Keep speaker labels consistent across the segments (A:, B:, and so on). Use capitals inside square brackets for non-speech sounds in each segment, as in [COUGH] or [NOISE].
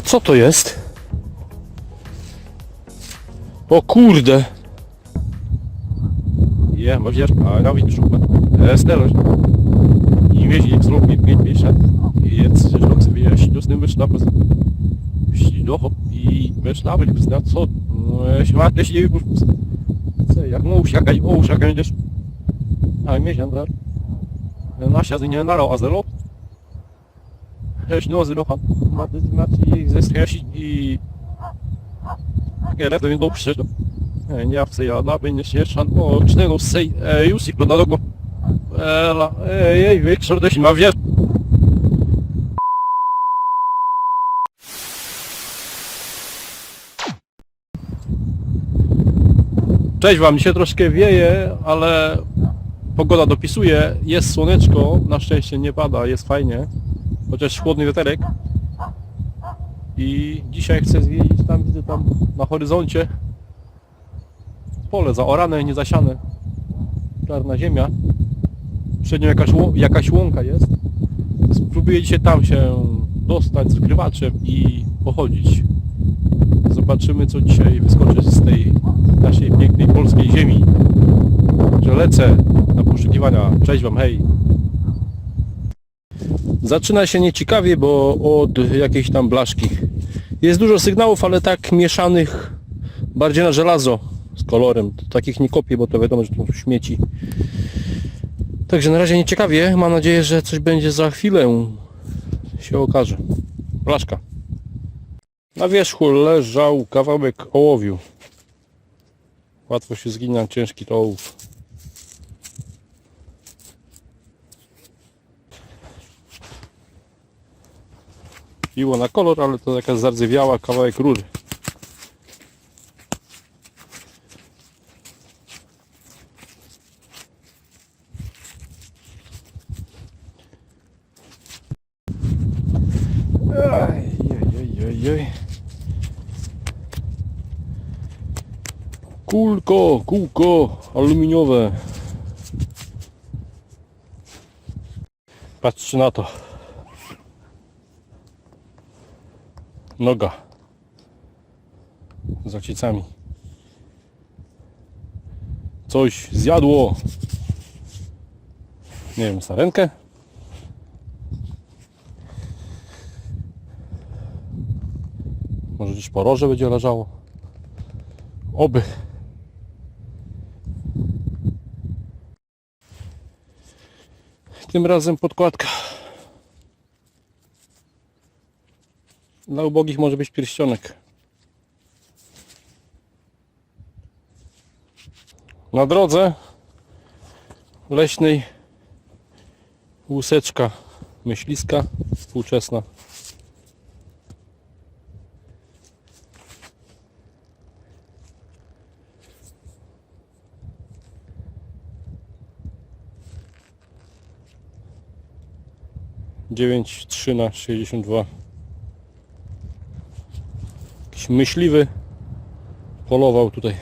A: A co to jest? O kurde!
B: Je, ma wiesz, a no, ja widzę szukać. Sterość. I wiesz, jak zrób mi pięć miesiąc. I jetzt schluck sie wieder Schluss im Schnappes. Doch, i myślałem, że zna co? Światle się już... Co, jak mu usiakać, o usiakać też. A miesiąc, tak? Nasia z nie narał, a zelo? religioso não matematis estresse i gerede window przyszedł. Nie chcę ja na będzie się szanło cznego sej e, już i na logo. Ela, e, ej, wieczór też ma wiesz.
A: Cześć Wam, dzisiaj troszkę wieje, ale pogoda dopisuje, jest słoneczko, na szczęście nie pada, jest fajnie chociaż chłodny wiaterek. I dzisiaj chcę zwiedzić tam, widzę tam na horyzoncie pole zaorane, niezasiane, czarna ziemia. Przed nią jakaś, jakaś łąka jest. Spróbuję dzisiaj tam się dostać z grywaczem i pochodzić. Zobaczymy co dzisiaj wyskoczy z tej naszej pięknej polskiej ziemi. Że lecę na poszukiwania. Cześć Wam, hej! Zaczyna się nieciekawie, bo od jakiejś tam blaszki. Jest dużo sygnałów, ale tak mieszanych bardziej na żelazo z kolorem. Takich nie kopię, bo to wiadomo, że to są śmieci. Także na razie nieciekawie. Mam nadzieję, że coś będzie za chwilę. Się okaże. Blaszka. Na wierzchu leżał kawałek ołowiu. Łatwo się zgina ciężki to ołów. Piło na kolor, ale to taka zardzewiała kawałek rury. Kulko, kółko aluminiowe. Patrzcie na to. Noga. Z ocicami. Coś zjadło. Nie wiem, sarenkę? Może gdzieś poroże będzie leżało. Oby. Tym razem podkładka. Dla ubogich może być pierścionek. Na drodze leśnej łuseczka myśliska współczesna. dziewięć trzy na 62 Jakiś myśliwy polował tutaj.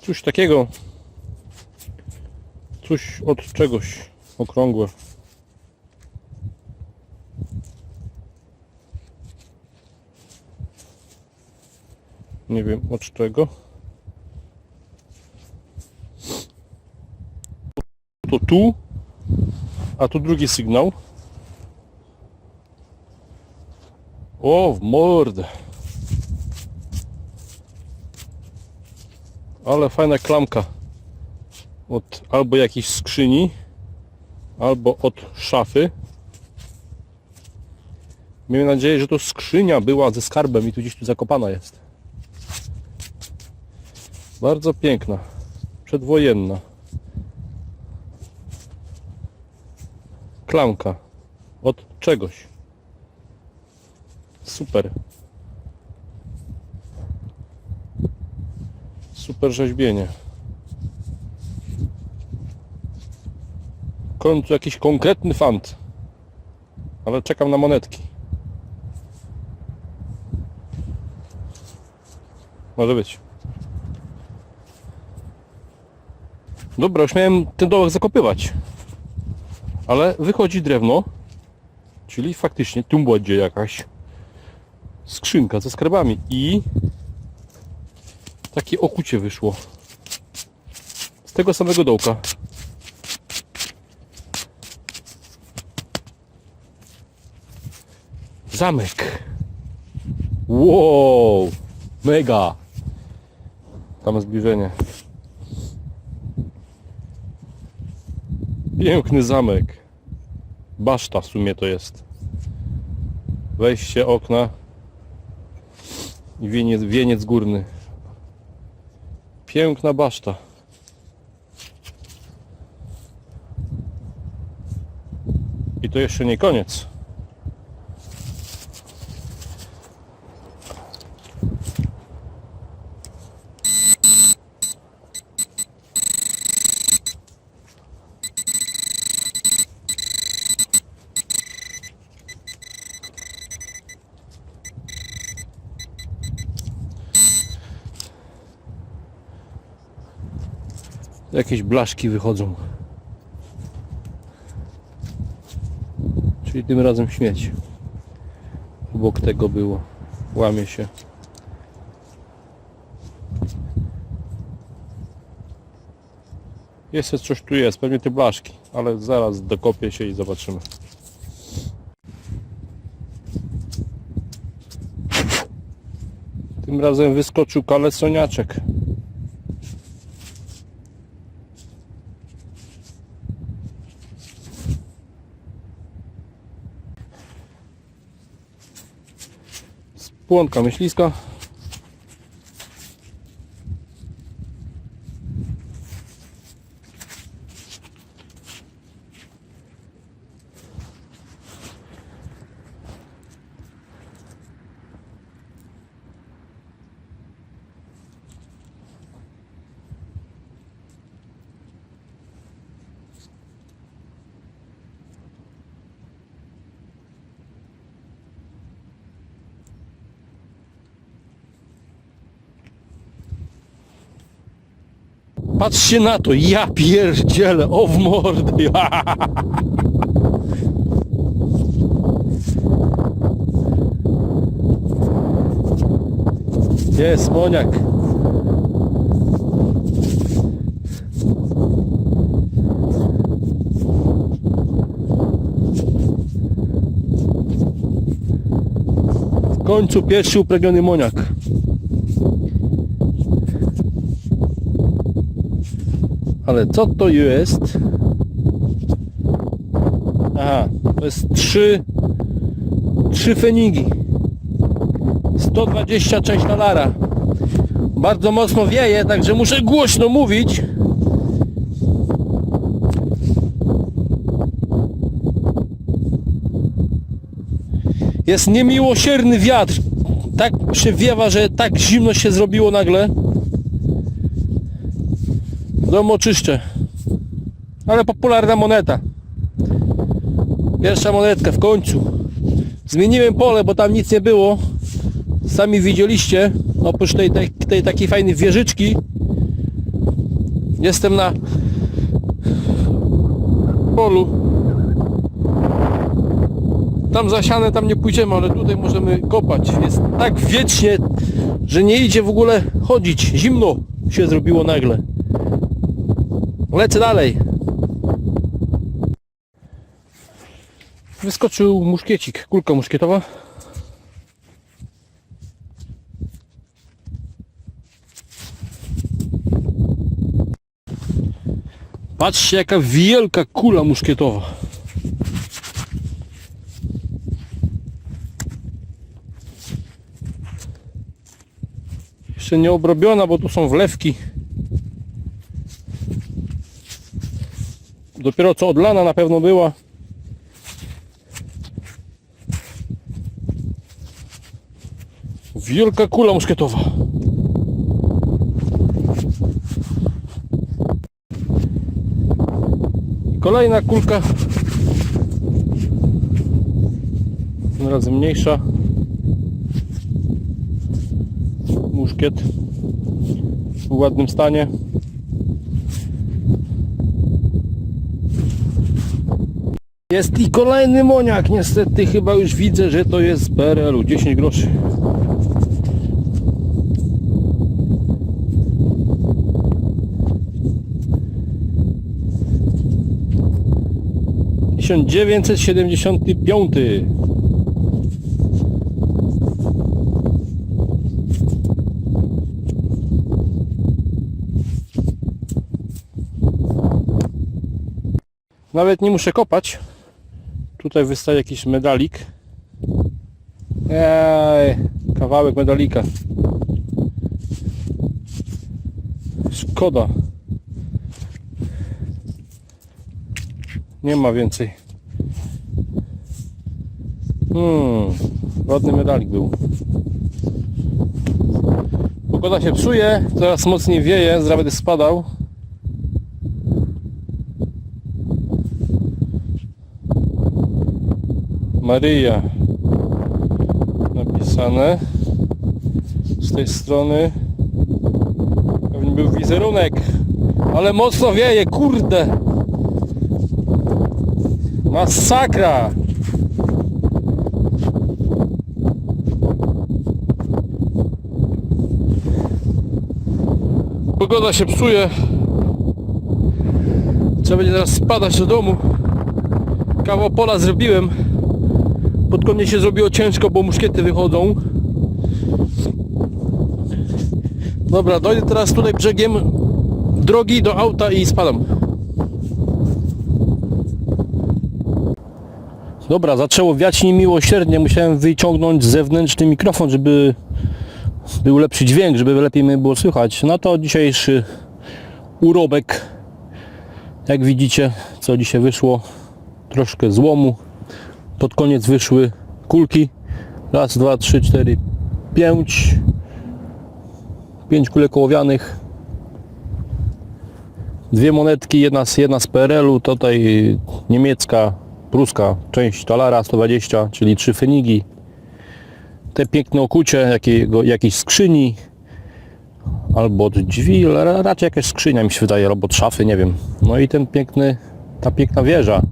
A: Coś takiego. Coś od czegoś okrągłe. Nie wiem od czego. To tu, a tu drugi sygnał. O, w mordę. Ale fajna klamka. Od albo jakiejś skrzyni, albo od szafy. Miejmy nadzieję, że to skrzynia była ze skarbem i tu gdzieś tu zakopana jest. Bardzo piękna. Przedwojenna. Klamka. Od czegoś. Super. Super rzeźbienie. W końcu jakiś konkretny fant. Ale czekam na monetki. Może być. Dobra, już miałem ten dołek zakopywać. Ale wychodzi drewno. Czyli faktycznie tu będzie jakaś skrzynka ze skarbami i takie okucie wyszło z tego samego dołka. Zamek. Wow, mega. Tam zbliżenie. Piękny zamek. Baszta w sumie to jest. Wejście, okna i wieniec, wieniec górny. Piękna baszta. I to jeszcze nie koniec. Jakieś blaszki wychodzą. Czyli tym razem śmieć. Obok tego było. Łamie się. Jeszcze coś tu jest, pewnie te blaszki, ale zaraz dokopię się i zobaczymy. Tym razem wyskoczył kaleconiaczek. Płonka myśliska. Patrzcie na to, ja pierdzielę, o w mordy. [LAUGHS] Jest moniak. W końcu pierwszy upragniony moniak. Ale co to jest? Aha, to jest trzy, trzy fenigi. 126 dolara. Bardzo mocno wieje, także muszę głośno mówić. Jest niemiłosierny wiatr. Tak przewiewa, że tak zimno się zrobiło nagle. Dom oczyszczę. Ale popularna moneta. Pierwsza monetka w końcu. Zmieniłem pole, bo tam nic nie było. Sami widzieliście. Oprócz tej, tej, tej takiej fajnej wieżyczki. Jestem na polu. Tam zasiane, tam nie pójdziemy, ale tutaj możemy kopać. Jest tak wiecznie, że nie idzie w ogóle chodzić. Zimno się zrobiło nagle. Lecę dalej. Wyskoczył muszkiecik, kulka muszkietowa. Patrzcie jaka wielka kula muszkietowa. Jeszcze nie obrobiona, bo tu są wlewki. Dopiero co odlana na pewno była. Wielka kula muszkietowa. Kolejna kulka. Tym razem mniejsza. Muszkiet w ładnym stanie. Jest i kolejny moniak. Niestety chyba już widzę, że to jest z PRL-u. 10 groszy. Tysiąc dziewięćset siedemdziesiąty piąty. Nawet nie muszę kopać. Tutaj wystaje jakiś medalik. Ej, kawałek medalika. Szkoda. Nie ma więcej. Hmm, ładny medalik był. Pogoda się psuje, coraz mocniej wieje, zaraz będę spadał. Maryja. Napisane. Z tej strony pewnie był wizerunek ale mocno wieje kurde. Masakra. Pogoda się psuje. Trzeba będzie teraz spadać do domu. Kawał pola zrobiłem pod koniec się zrobiło ciężko, bo muszkiety wychodzą. Dobra, dojdę teraz tutaj brzegiem drogi do auta i spadam. Dobra, zaczęło wiać niemiłosiernie. Musiałem wyciągnąć zewnętrzny mikrofon, żeby był lepszy dźwięk, żeby lepiej mnie było słychać. No to dzisiejszy urobek. Jak widzicie, co dzisiaj wyszło, troszkę złomu pod koniec wyszły kulki. Raz, dwa, trzy, cztery, pięć. Pięć kulek ołowianych. Dwie monetki, jedna z, jedna z PRL-u, tutaj niemiecka, pruska część talara 120, czyli trzy fenigi. Te piękne okucie jakiego, jakiejś skrzyni albo od drzwi, raczej jakaś skrzynia mi się wydaje, albo od szafy, nie wiem. No i ten piękny, ta piękna wieża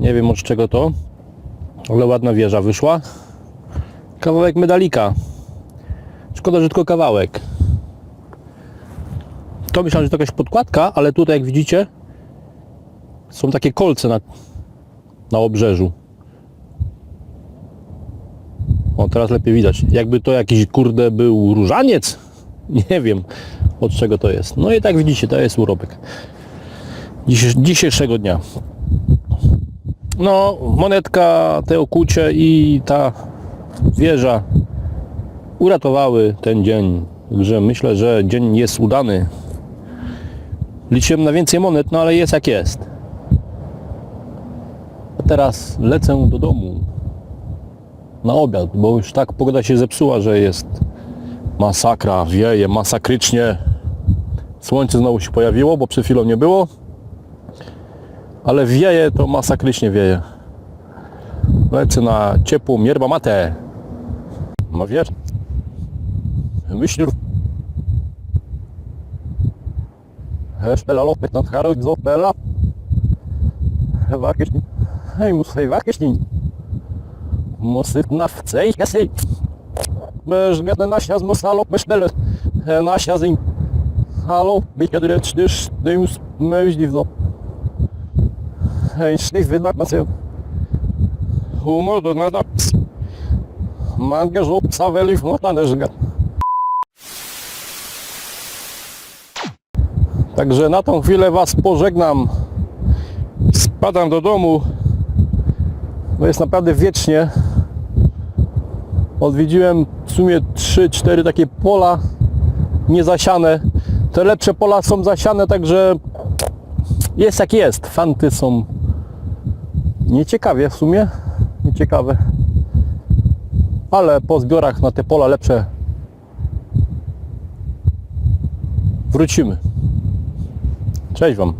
A: nie wiem od czego to, ale ładna wieża wyszła. Kawałek medalika. Szkoda, że tylko kawałek. To myślałem, że to jakaś podkładka, ale tutaj jak widzicie są takie kolce na, na obrzeżu. O, teraz lepiej widać. Jakby to jakiś kurde był różaniec? [LAUGHS] Nie wiem od czego to jest. No i tak widzicie, to jest urobek dzisiejszego dnia. No, monetka, te okucie i ta wieża uratowały ten dzień. Także myślę, że dzień jest udany. Liczyłem na więcej monet, no ale jest jak jest. A teraz lecę do domu na obiad, bo już tak pogoda się zepsuła, że jest masakra, wieje masakrycznie. Słońce znowu się pojawiło, bo przed chwilą nie było ale wieje to masakrycznie wieje. Lecę na ciepłą yerba mate. No wiesz, myśl Spela lopet nad Harold Zopela. Vakešņi. Hei, mums hei vakešņi. Mums ir nafcei, kas ir. Mēs gada našās mums halo bešbeles. Našā ziņa. Halo, bija kad redz, diš, divus mēždīvzo. Viņš nevienmēr man sev. Humor do nada. Man gažu saveli w notaneżga. Także na tą chwilę Was pożegnam. Spadam do domu. No jest naprawdę wiecznie. Odwiedziłem w sumie 3-4 takie pola niezasiane. Te lepsze pola są zasiane, także jest jak jest. Fanty są nieciekawie w sumie. Nieciekawe. Ale po zbiorach na te pola lepsze wrócimy. Cześć Wam.